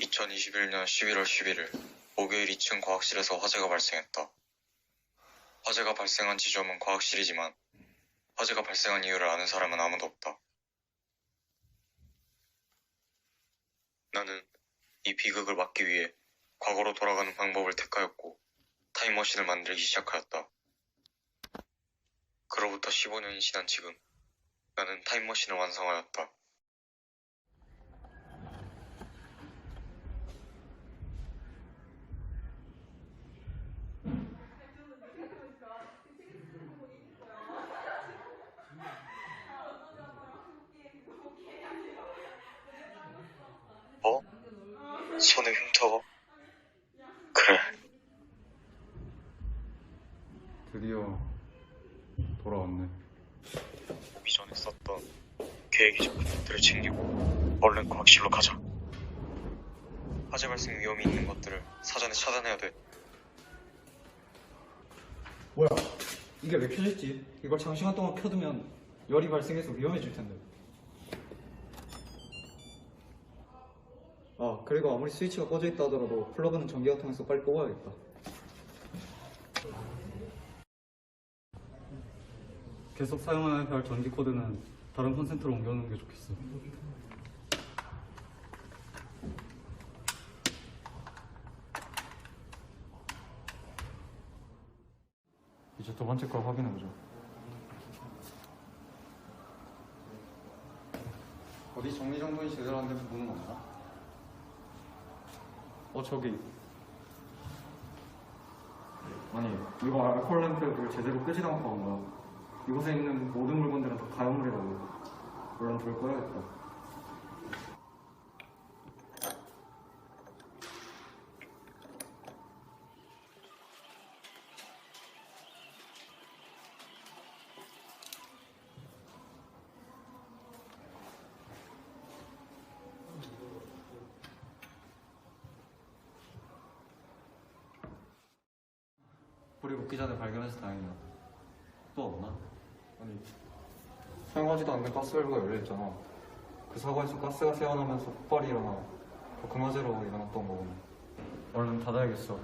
2021년 11월 11일 목요일 2층 과학실에서 화재가 발생했다. 화재가 발생한 지점은 과학실이지만 화재가 발생한 이유를 아는 사람은 아무도 없다. 나는 이 비극을 막기 위해 과거로 돌아가는 방법을 택하였고 타임머신을 만들기 시작하였다. 그로부터 15년이 지난 지금 나는 타임머신을 완성하였다. 어? 손에 흉터? 그래. 드디어 돌아왔네. 이전에 썼던 계획이 적힌 것들을 챙기고 얼른 과학실로 가자. 화재 발생 위험이 있는 것들을 사전에 차단해야 돼. 뭐야? 이게 왜 켜졌지? 이걸 장시간 동안 켜두면 열이 발생해서 위험해질 텐데. 아, 그리고 아무리 스위치가 꺼져 있다 하더라도 플러그는 전기가 통해서 빨리 뽑아야겠다. 계속 사용해야 할 전기 코드는 다른 콘센트로 옮겨놓는 게 좋겠어. 이제 두 번째 걸 확인해보자. 어디 정리정돈이 제대로 안 된 부분은 없나? 어, 저기. 아니, 이거 램프를 제대로 끄지 않고 온 거야. 이곳에 있는 모든 물건들은 다 가연물이라고. 물론 불 꺼야겠다. 불이 붙기 전에 발견해서 다행이야. 또 없나? 아니, 사용하지도 않는 가스 밸브가 열려있잖아. 그 사고에서 가스가 새어나면서 폭발이 일어나 독금화재로 일어났던 거구나. 얼른 닫아야겠어.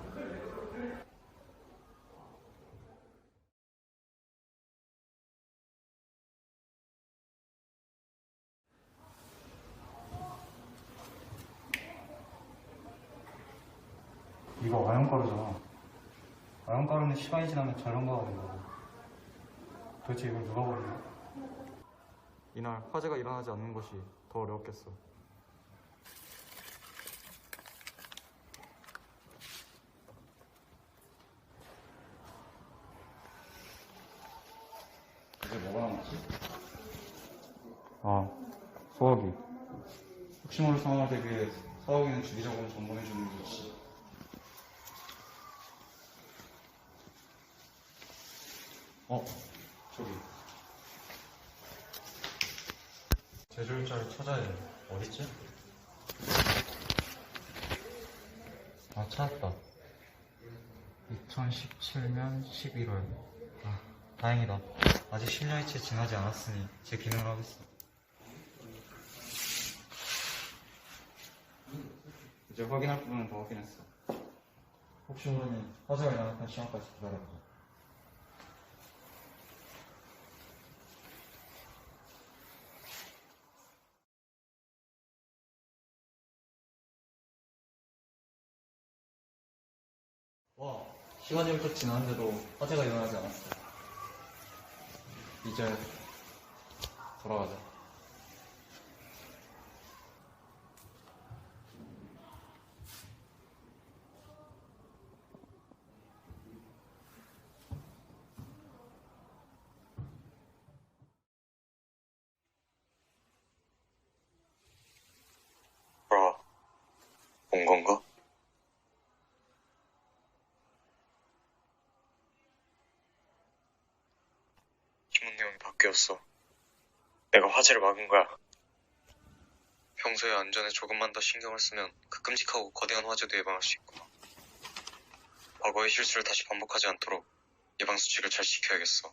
이거 아연가루잖아. 아연가루는 시간이 지나면 저연가가 된다고. 도대체 이걸 누가 버리냐? 이날 화재가 일어나지 않는 것이 더 어려웠겠어. 이제 뭐가 남았지? 아, 소화기. 혹시 모를 상황을 대비해 소화기는 주기적으로 점검해주는 게 좋지. 어, 저기. 제조일자를 찾아야 돼. 어딨지? 아, 찾았다. 2017년 11월. 아, 다행이다. 아직 10년이 채 지나지 않았으니 제 기능을 하겠어. 이제 확인할 부분은 더 확인했어. 혹시 모르니 화재가 일어날 시간까지 기다려보자. 와, 시간이 훌쩍 지났는데도 화재가 일어나지 않았어. 이제 돌아가자. 뭐라? 온 건가? 내용이 바뀌었어. 내가 화재를 막은 거야. 평소에 안전에 조금만 더 신경을 쓰면 그 끔찍하고 거대한 화재도 예방할 수 있구나. 과거의 실수를 다시 반복하지 않도록 예방 수칙을 잘 지켜야겠어.